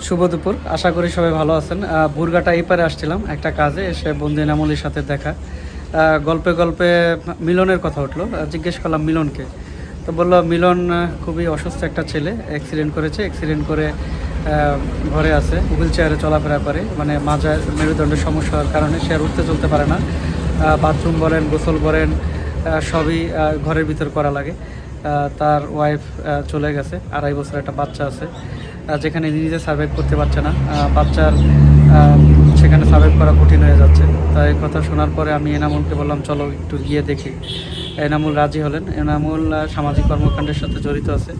শুভ দুপুর। আশা করি সবাই ভালো আছেন। আহ, এপারে আসছিলাম একটা কাজে এসে বন্ধু এনামুলির সাথে দেখা। গল্পে গল্পে মিলনের কথা উঠল। জিজ্ঞেস করলাম মিলনকে? তো বলল মিলন খুবই অসুস্থ একটা ছেলে। অ্যাক্সিডেন্ট করেছে। অ্যাক্সিডেন্ট করে ঘরে আছে। হুইল চেয়ারে চলাফেরা করে। মানে মাজার মেরুদণ্ডের সমস্যা হওয়ার কারণে সে আর উঠতে চলতে পারে না। বাথরুম বলেন গোসল বলেন সবই ঘরের ভিতর করা লাগে। তার ওয়াইফ চলে গেছে। আড়াই বছর একটা বাচ্চা আছে। যেখানে নিজে সার্ভাইভ করতে পারছে না। বাচ্চার সেখানে সার্ভাইভ করা কঠিন হয়ে যাচ্ছে। তাই কথা শোনার পরে আমি এনামুলকে বললাম, চলো একটু গিয়ে দেখি। এনামুল রাজি হলেন। এনামুল সামাজিক কর্মকাণ্ডের সাথে জড়িত আছে।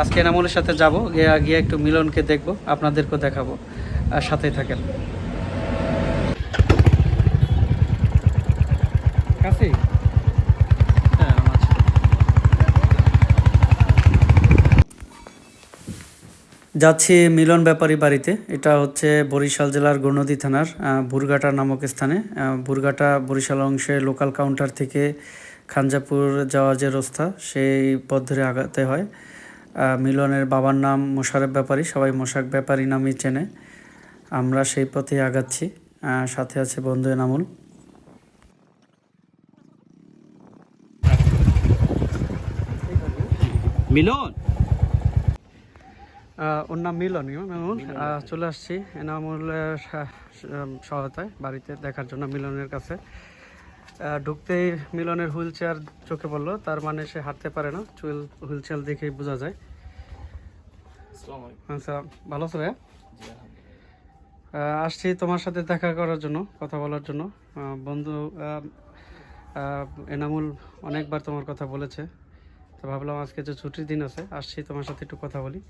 আজকে এনামুলের সাথে যাব, গিয়ে গিয়ে একটু মিলনকে দেখব, আপনাদেরকেও দেখাবো। আর সাথেই থাকেন। কাছেই হ্যাঁ আচ্ছা যাচ্ছি মিলন ব্যাপারী বাড়িতে। এটা হচ্ছে বরিশাল জেলার গৌনদী থানার আহ, বুরগাটা নামক স্থানে। আহ, বুরগাটা বরিশাল অংশে লোকাল কাউন্টার থেকে খানজাপুর যাওয়ার যে রাস্তা সেই পথ ধরে আগাতে হয়। মিলনের বাবার নাম মোশারফ ব্যাপারী সবাই মোশাক ব্যাপারী নামই চেনে। আমরা সেই পথে আগাচ্ছি। সাথে আছে বন্ধু এনামুল। মিলন? ওর নাম মিলন এনামুল চলে আসছি এনামুলের সহায়তায় বাড়িতে দেখার জন্য মিলনের কাছে। ঢুকতেই মিলনের হুইল চেয়ার চোখে পড়ল তার মানে সে হাঁটতে পারে না। চুল হুইল চেয়ার দেখেই বোঝা যায়। আচ্ছা ভালো আছো ভাইয়া? আসছি তোমার সাথে দেখা করার জন্য কথা বলার জন্য। বন্ধু এনামুল অনেকবার তোমার কথা বলেছে। তো ভাবলাম আজকে যে ছুটির দিন আছে আসছি তোমার সাথে একটু কথা বলি।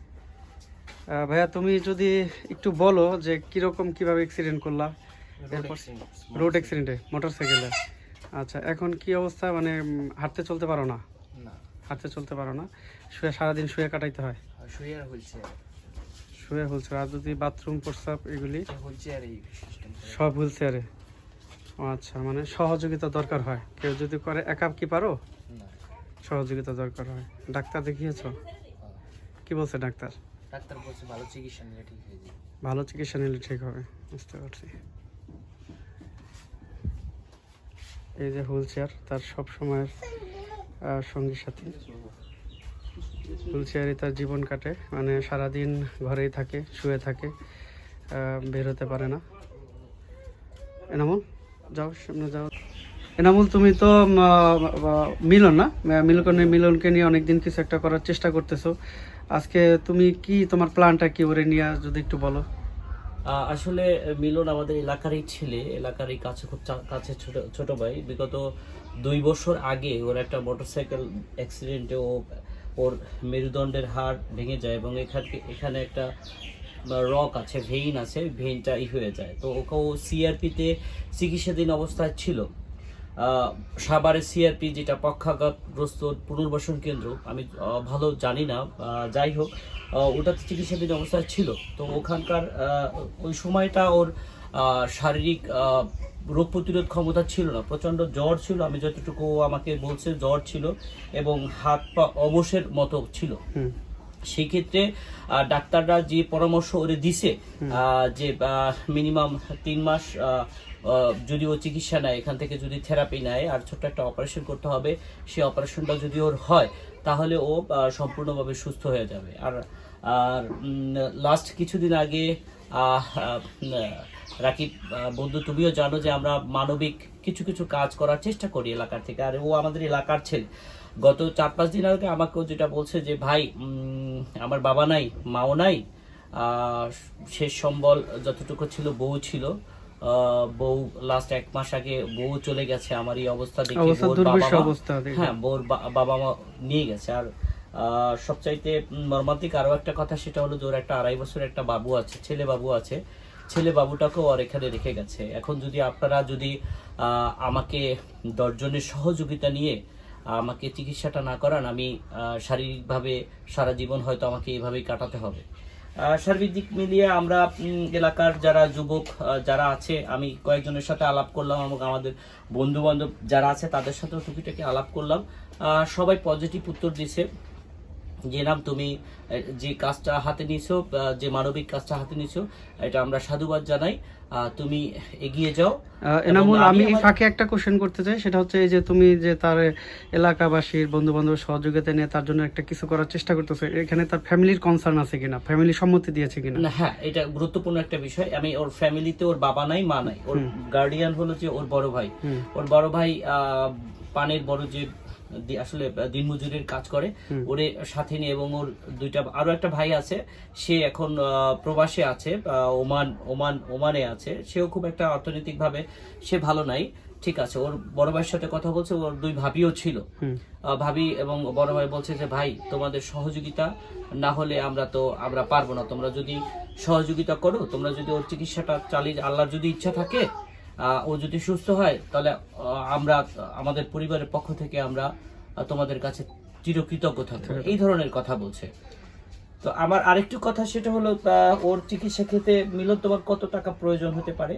ভাইয়া তুমি যদি একটু বলো যে কীরকম কীভাবে অ্যাক্সিডেন্ট করলা? রোড অ্যাক্সিডেন্টে মোটর সাইকেলে আচ্ছা এখন কি অবস্থা? মানে হাঁটতে চলতে পারো না? হাঁটতে চলতে পারো না। শুয়ে সারাদিন শুয়ে কাটাইতে হয়? শুয়ে আর হয়েছে শুয়ে হুলছে আর যদি বাথরুম প্রস্রাব এগুলি? আর সব হুইল চেয়ারে আচ্ছা মানে সহযোগিতা দরকার হয়। কেউ যদি করে একা কি পারো? সহযোগিতা দরকার হয়। ডাক্তার দেখিয়েছ? কি বলছে ডাক্তার? ডাক্তার বলছে ভালো চিকিৎসা নিলে ঠিক হয়ে যাবে। ভালো চিকিৎসা নিলে ঠিক হবে বুঝতে পারছি। এই যে হুইল চেয়ার তার সব সময়ের আহ, সঙ্গী সাথী। হুইল চেয়ারে তার জীবন কাটে মানে সারাদিন ঘরেই থাকে শুয়ে থাকে আহ, বের হতে পারে না। এনামুল যাও সামনে যাও। এনামুল, তুমি তো মিলন না? মিলকনে, মিলনকে নিয়ে অনেকদিন কিছু একটা করার চেষ্টা করতেছো। আজকে তুমি কি, তোমার প্ল্যানটা কি ওরে নিয়ে, যদি একটু বলো? আসলে, মিলন আমাদের এলাকারই ছেলে, এলাকারই কাছে খুব কাছে ছোট ছোট ভাই। বিগত দুই বছর আগে ওর একটা মোটরসাইকেল অ্যাক্সিডেন্টে ও, ওর মেরুদণ্ডের হাড় ভেঙে যায় এবং এখানে এখানে একটা রক আছে ভেইন আছে ভেইনটা ই হয়ে যায়। তো ওকে ও সিআরপিতে চিকিৎসাধীন অবস্থায় ছিল। আহ, সাভারের সিআরপি যেটা পক্ষাঘাতগ্রস্ত পুনর্বাসন কেন্দ্র আমি ভালো জানি না যাই হোক ওটাতে চিকিৎসাধীন অবস্থায় ছিল। তো ওখানকার ওই সময়টা ওর শারীরিক রোগ প্রতিরোধ ক্ষমতা ছিল না। প্রচণ্ড জ্বর ছিল আমি যতটুকু আমাকে বলছে জ্বর ছিল এবং হাত পা অবসের মতো ছিল। হুম। সেই ক্ষেত্রে ডাক্তাররা যে পরামর্শ ওরে দিছে যে মিনিমাম তিন মাস যদি ও চিকিৎসা নেয় এখান থেকে যদি থেরাপি নেয় আর ছোট্ট একটা অপারেশন করতে হবে, সেই অপারেশনটা যদি ওর হয়, তাহলে ও সম্পূর্ণভাবে সুস্থ হয়ে যাবে। আর আর লাস্ট কিছুদিন আগে রাকিব বন্ধু, তুমিও জানো যে আমরা মানবিক কিছু কিছু কাজ করার চেষ্টা করি এলাকার থেকে। আর ও আমাদের এলাকার ছেলে। গত চার পাঁচ দিন আগে আমাকেও যেটা বলছে যে, ভাই আমার বাবা নাই, মাও নাই শেষ সম্বল যতটুকু ছিল, বউ ছিল বউ লাস্ট এক মাস আগে বউ চলে গেছে আমার এই অবস্থা দেখে অবস্থা। হ্যাঁ বউর বাবা মা নিয়ে গেছে। আর সবচাইতে মর্মান্তিক আরও একটা কথা সেটা হলো যে ওর একটা আড়াই বছর একটা বাবু আছে ছেলে বাবু আছে। ছেলে বাবুটাকেও আর এখানে রেখে গেছে। এখন যদি আপনারা যদি আহ, আমাকে দশজনের সহযোগিতা নিয়ে আমাকে চিকিৎসাটা না করান আমি আহ, শারীরিকভাবে সারা জীবন হয়তো আমাকে এইভাবেই কাটাতে হবে। সার্বিক দিক মিলিয়ে আমরা এলাকার যারা যুবক যারা আছে, আমি কয়েকজনের সাথে আলাপ করলাম এবং আমাদের বন্ধু বান্ধব যারা আছে, তাদের সাথেও টুকিটাকি আলাপ করলাম। সবাই পজিটিভ উত্তর দিছে যে নাম তুমি যে কাজটা হাতে নিছো যে মানবিক কাজটা হাতে নিছো এটা আমরা সাধুবাদ জানাই। তুমি এগিয়ে যাও। এনামুল আমি ফাঁকে একটা কোশ্চেন করতে চাই। সেটা হচ্ছে এই যে তুমি যে তার এলাকাবাসীর বন্ধু বান্ধব সহযোগিতা নিয়ে তার জন্য একটা কিছু করার চেষ্টা করতেছে এখানে তার ফ্যামিলির কনসার্ন আছে কিনা? ফ্যামিলি সম্মতি দিয়েছে কিনা? না হ্যাঁ এটা গুরুত্বপূর্ণ একটা বিষয়। আমি ওর ফ্যামিলিতে ওর বাবা নাই মা নাই। ওর গার্ডিয়ান হলো যে ওর বড় ভাই। ওর বড় ভাই আহ, পানের বড় যে আসলে দিনমজুরের কাজ করে। ওরে সাথে নিয়ে এবং ওর দুইটা আরও একটা ভাই আছে। সে এখন প্রবাসে আছে ওমান ওমান ওমানে আছে। সেও খুব একটা অর্থনৈতিকভাবে সে ভালো নাই। ঠিক আছে ওর বড় ভাইয়ের সাথে কথা বলছে ওর দুই ভাবিও ছিল। ভাবি এবং বড় ভাই বলছে যে ভাই তোমাদের সহযোগিতা না হলে আমরা তো আমরা পারব না। তোমরা যদি সহযোগিতা করো তোমরা যদি ওর চিকিৎসাটা চালিয়ে আল্লাহর যদি ইচ্ছা থাকে ও যদি সুস্থ হয় তাহলে আমরা আমাদের পরিবারের পক্ষ থেকে আমরা তোমাদের কাছে চিরকৃতজ্ঞ থাকব। এই ধরনের কথা বলছে। তো আমার আরেকটু কথা সেটা হলো ওর চিকিৎসা ক্ষেত্রে মিলন তোমার কত টাকা প্রয়োজন হতে পারে?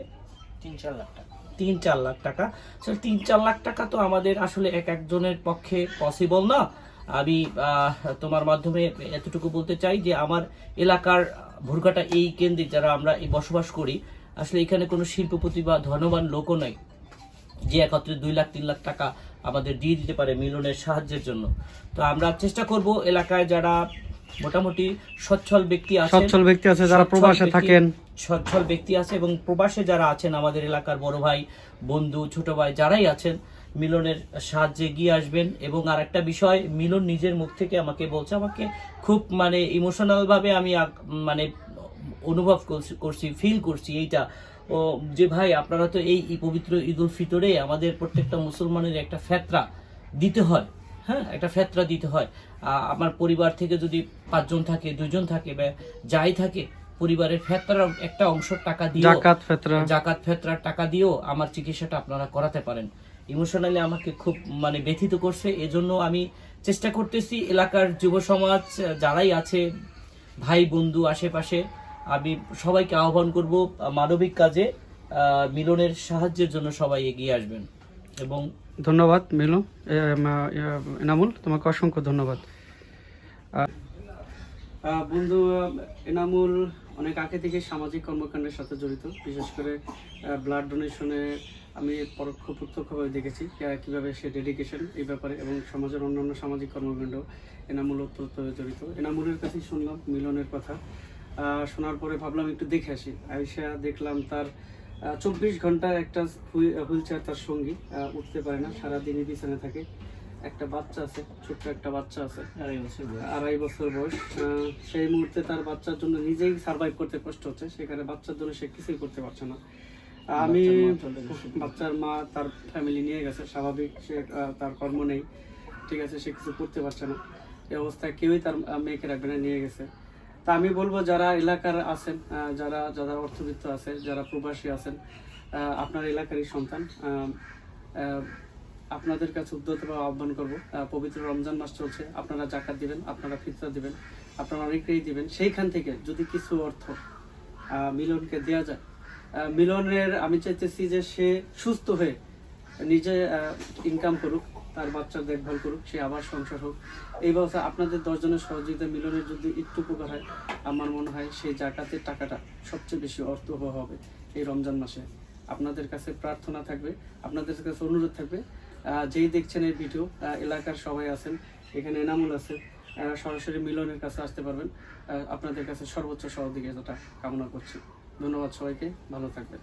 তিন চার লাখ টাকা। তিন চার লাখ টাকা। So, তিন চার লাখ টাকা তো আমাদের আসলে এক একজনের পক্ষে পসিবল না। আমি তোমার মাধ্যমে এতটুকু বলতে চাই যে আমার এলাকার ভুরকাটা এই কেন্দ্রে যারা আমরা এই বসবাস করি আসলে এখানে কোনো শিল্পপতি বা ধনবান লোকও নাই যে একত্রে দুই লাখ তিন লাখ টাকা আমাদের দিয়ে দিতে পারে মিলনের সাহায্যের জন্য। তো আমরা চেষ্টা করব এলাকায় যারা মোটামুটি সচ্ছল ব্যক্তি আছেন সচ্ছল ব্যক্তি আছে যারা প্রবাসে থাকেন। সচ্ছল ব্যক্তি আছে এবং প্রবাসে যারা আছেন আমাদের এলাকার বড় ভাই বন্ধু ছোট ভাই যারাই আছেন মিলনের সাহায্যে গিয়ে আসবেন। এবং আর একটা বিষয় মিলন নিজের মুখ থেকে আমাকে বলছে আমাকে খুব মানে ইমোশনাল ভাবে আমি মানে অনুভব করছি- করছি ফিল করছি এইটা। ও যে ভাই আপনারা তো এই পবিত্র ঈদ উল ফিতরে আমাদের প্রত্যেকটা মুসলমানের একটা ফেতরা দিতে হয় হ্যাঁ? একটা ফেতরা দিতে হয়। আমার পরিবার থেকে যদি পাঁচজন থাকে দুজন থাকে বা যাই থাকে পরিবারের ফেতরার একটা অংশ টাকা দিয়ে জাকাত ফেতরা। জাকাত ফেতরার টাকা দিয়েও আমার চিকিৎসাটা আপনারা করাতে পারেন। ইমোশনালি আমাকে খুব মানে ব্যথিত করছে। এজন্য আমি চেষ্টা করতেছি এলাকার যুব সমাজ যারাই আছে ভাই বন্ধু আশেপাশে আমি সবাইকে আহ্বান করব মানবিক কাজে মিলনের সাহায্যের জন্য সবাই এগিয়ে আসবেন। এবং ধন্যবাদ মিলন। এনামুল তোমাকে অসংখ্য ধন্যবাদ। বন্ধু এনামুল অনেক আগে থেকে সামাজিক কর্মকাণ্ডের সাথে জড়িত। বিশেষ করে ব্লাড ডোনেশনে আমি পরোক্ষ প্রত্যক্ষভাবে দেখেছি কীভাবে সে ডেডিকেশন এই ব্যাপারে এবং সমাজের অন্যান্য সামাজিক কর্মকাণ্ড এনামুল ওতপ্রোতভাবে জড়িত। এনামুলের কাছেই শুনলাম মিলনের কথা। শোনার পরে ভাবলাম একটু দেখে আসি। আইসা দেখলাম তার চব্বিশ ঘণ্টা একটা হুইল চেয়ার তার সঙ্গী উঠতে পারে না সারাদিনই বিছানে থাকে। একটা বাচ্চা আছে ছোট্ট একটা বাচ্চা আছে। আড়াই বছর বয়স। সেই মুহূর্তে তার বাচ্চার জন্য নিজেই সার্ভাইভ করতে কষ্ট হচ্ছে। সেখানে বাচ্চার জন্য সে কিছুই করতে পারছে না। আমি বাচ্চার মা তার ফ্যামিলি নিয়ে গেছে। স্বাভাবিক সে তার কর্ম নেই। ঠিক আছে সে কিছু করতে পারছে না। এই অবস্থায় কেউই তার মেয়েকে রাখবে না নিয়ে গেছে। তা আমি বলব যারা এলাকার আছেন যারা যারা অর্থবিত্ত আছে যারা প্রবাসী আছেন আপনার এলাকারই সন্তান আপনাদের কাছে উদ্যত বা আহ্বান করব পবিত্র রমজান মাস চলছে, আপনারা জাকাত দিবেন, আপনারা ফিতরা দিবেন, আপনারা অনেকেই দিবেন। সেইখান থেকে যদি কিছু অর্থ মিলনকে দেওয়া যায় মিলনের আমি চাইতেছি যে সে সুস্থ হয়ে নিজে ইনকাম করুক। তার বাচ্চার দেখভাল করুক, সে আবার সংসার হোক। এই ব্যবস্থা আপনাদের দশজনের সহযোগিতা মিলনের যদি একটু উপকার হয়, আমার মনে হয় সেই জাকাতের টাকাটা সবচেয়ে বেশি অর্থবহ হবে এই রমজান মাসে। আপনাদের কাছে প্রার্থনা থাকবে, আপনাদের কাছে অনুরোধ থাকবে যেই দেখছেন এই ভিডিও এলাকার সবাই আছেন, এখানে এনামুল আছে সরাসরি মিলনের কাছে আসতে পারবেন। আপনাদের কাছে সর্বোচ্চ সহযোগিতাটা কামনা করছি। ধন্যবাদ সবাইকে, ভালো থাকবেন।